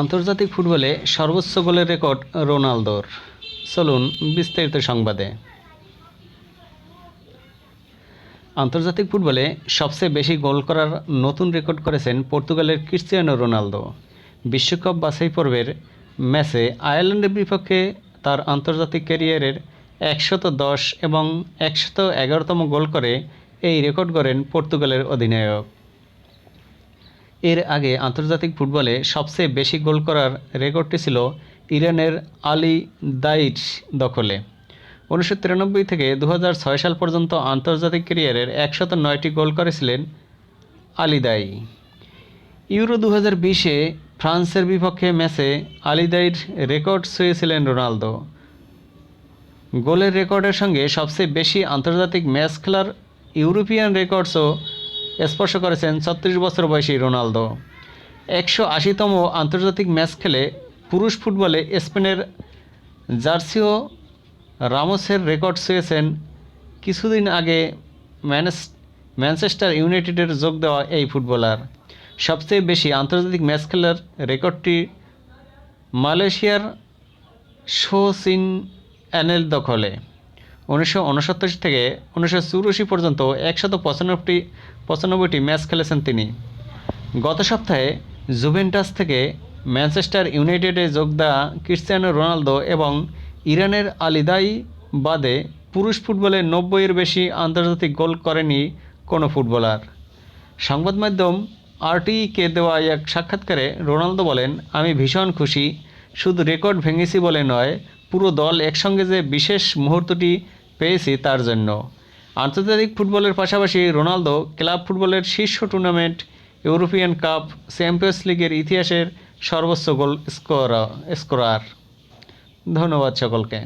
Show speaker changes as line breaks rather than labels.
আন্তর্জাতিক ফুটবলে সর্বোচ্চ গোলের রেকর্ড রোনালদোর। চলুন বিস্তারিত সংবাদে। আন্তর্জাতিক ফুটবলে সবচেয়ে বেশি গোল করার নতুন রেকর্ড করেছেন পর্তুগালের ক্রিশ্চিয়ানো রোনালদো। বিশ্বকাপ বাছাই পর্বের ম্যাচে আয়ারল্যান্ডের বিপক্ষে তার আন্তর্জাতিক ক্যারিয়ারের একশত দশ এবং একশত এগারোতম গোল করে এই রেকর্ড করেন পর্তুগালের অধিনায়ক। এর আগে আন্তর্জাতিক ফুটবলে সবচেয়ে বেশি গোল করার রেকর্ডটি ছিল ইরানের আলী দাইচ দখলে। উনিশশো তিরানব্বই থেকে দু সাল পর্যন্ত আন্তর্জাতিক ক্যারিয়ারের একশত নয়টি গোল করেছিলেন আলিদাই ইউরো দু হাজার বিশে ফ্রান্সের বিপক্ষে ম্যাচে আলিদাইর রেকর্ড ছুঁয়েছিলেন রোনালদো। গোলের রেকর্ডের সঙ্গে সবচেয়ে বেশি আন্তর্জাতিক ম্যাচ খেলার ইউরোপিয়ান রেকর্ডসও স্পর্শ করেছেন ছত্রিশ বছর বয়সী রোনালদো। একশো আশিতম আন্তর্জাতিক ম্যাচ খেলে পুরুষ ফুটবলে স্পেনের জার্সিও রামোসের রেকর্ড ছুঁয়েছেন। কিছুদিন আগে ম্যানেস, ম্যানচেস্টার ইউনাইটেডের যোগ দেওয়া এই ফুটবলার। সবচেয়ে বেশি আন্তর্জাতিক ম্যাচ খেলার রেকর্ডটি মালয়েশিয়ার শো সিন অ্যানেল দখলে। উনিশশো উনসত্তর থেকে উনিশশো চুরাশি পর্যন্ত একশত পঁচানব্বইটি পঁচানব্বইটি ম্যাচ খেলেছেন তিনি। গত সপ্তাহে জুভেন্টাস থেকে ম্যানচেস্টার ইউনাইটেডে যোগ দেওয়া ক্রিশ্চিয়ানো রোনালদো এবং ইরানের আলিদাই বাদে পুরুষ ফুটবলে নব্বইয়ের বেশি আন্তর্জাতিক গোল করেনি কোনো ফুটবলার। সংবাদ মাধ্যম আরটিইকে দেওয়া এক সাক্ষাৎকারে রোনালদো বলেন, আমি ভীষণ খুশি, শুধু রেকর্ড ভেঙেছি বলে নয়, পুরো দল একসঙ্গে যে বিশেষ মুহূর্তটি পেয়েছি তার জন্য। আন্তর্জাতিক ফুটবলের পাশাপাশি রোনালদো ক্লাব ফুটবলের শীর্ষ টুর্নামেন্ট, ইউরোপিয়ান কাপ, চ্যাম্পিয়ন্স লিগের ইতিহাসের সর্বোচ্চ গোল স্কোর, স্কোরার। ধন্যবাদ সকলকে।